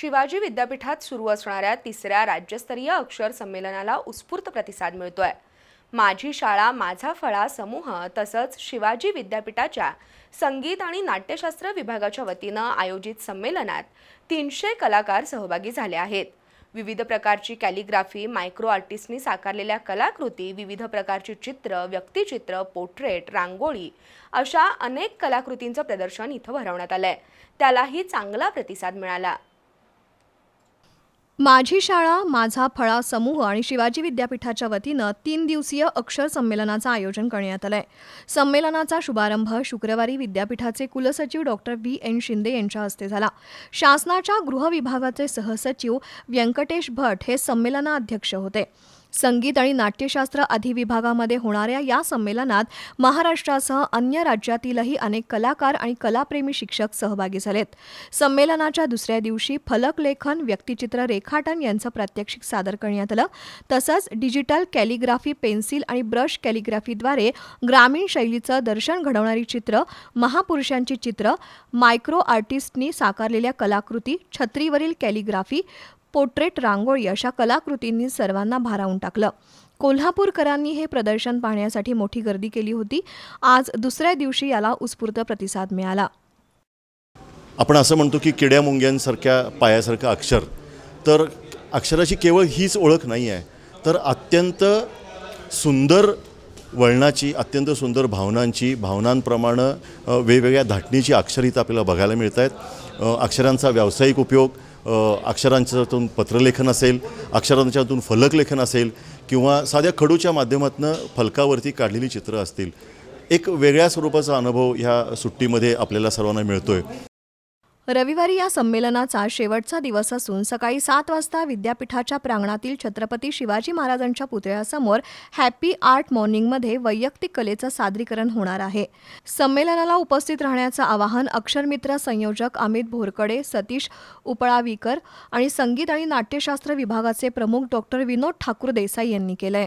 शिवाजी विद्यापीठात सुरू असणाऱ्या तिसऱ्या राज्यस्तरीय अक्षर संमेलनाला उत्स्फूर्त प्रतिसाद मिळतोय. माझी शाळा माझा फळा समूह तसंच शिवाजी विद्यापीठाच्या संगीत आणि नाट्यशास्त्र विभागाच्या वतीनं आयोजित संमेलनात तीनशे कलाकार सहभागी झाले आहेत. विविध प्रकारची कॅलिग्राफी मायक्रो आर्टिस्टनी साकारलेल्या कलाकृती विविध प्रकारची चित्र व्यक्तिचित्र पोर्ट्रेट रांगोळी अशा अनेक कलाकृतींचं प्रदर्शन इथं भरवण्यात आलंय. त्यालाही चांगला प्रतिसाद मिळाला. माझी शाळा माझा फळा समूह आणि शिवाजी विद्यापीठाच्या वतीनं तीन दिवसीय अक्षर संमेलनाचं आयोजन करण्यात आलंय. संमेलनाचा शुभारंभ शुक्रवारी विद्यापीठाचे कुलसचिव डॉक्टर व्ही. एन. शिंदे यांच्या हस्ते झाला. शासनाच्या गृह विभागाचे सहसचिव व्यंकटेश भट हे संमेलनाध्यक्ष होते. संगीत आणि नाट्यशास्त्र अधिविभागामध्ये होणाऱ्या या संमेलनात महाराष्ट्रासह अन्य राज्यातीलही अनेक कलाकार आणि कलाप्रेमी शिक्षक सहभागी झालेत. संमेलनाच्या दुसऱ्या दिवशी फलकलेखन व्यक्तिचित्र रेखाटन यांचं प्रात्यक्षिक सादर करण्यात आलं. तसंच डिजिटल कॅलिग्राफी पेन्सिल आणि ब्रश कॅलिग्राफीद्वारे ग्रामीण शैलीचं दर्शन घडवणारी चित्र महापुरुषांची चित्र मायक्रो आर्टिस्टनी साकारलेल्या कलाकृती छत्रीवरील कॅलिग्राफी पोर्ट्रेट रांगोळी अशा कलाकृतींनी सर्वांना भारावून टाकलं. कोल्हापूरकरांनी हे प्रदर्शन पाहण्यासाठी मोठी गर्दी केली होती. आज दुसऱ्या दिवशी याला उत्स्फूर्त प्रतिसाद मिळाला. आपण असं म्हणतो की किड्या मुंग्यांसारख्या पायासारखं अक्षर. तर अक्षराची केवळ हीच ओळख नाही आहे. तर अत्यंत सुंदर वळणाची अत्यंत सुंदर भावनांची भावनांप्रमाणे वेगवेगळ्या धाटणीची अक्षर इथं आपल्याला बघायला मिळत आहेत अक्षरांचा व्यावसायिक उपयोग अक्षरांच्यातून पत्रलेखन असेल अक्षरांच्यातून फलकलेखन असेल किंवा साध्या खडूच्या माध्यमातून फलकावरती काढलेली चित्रं असतील. एक वेगळ्या स्वरूपाचा अनुभव ह्या सुट्टीमध्ये आपल्याला सर्वांना मिळतो आहे रविवारी या संमेलनाचा शेवटचा दिवस असून सकाळी सात वाजता विद्यापीठाच्या प्रांगणातील छत्रपती शिवाजी महाराजांच्या पुतळ्यासमोर हॅपी आर्ट मॉर्निंगमध्ये वैयक्तिक कलेचं सादरीकरण होणार आहे. संमेलनाला उपस्थित राहण्याचं आवाहन अक्षरमित्र संयोजक अमित भोरकडे सतीश उपळावीकर आणि संगीत आणि नाट्यशास्त्र विभागाचे प्रमुख डॉक्टर विनोद ठाकूर देसाई यांनी केलंय.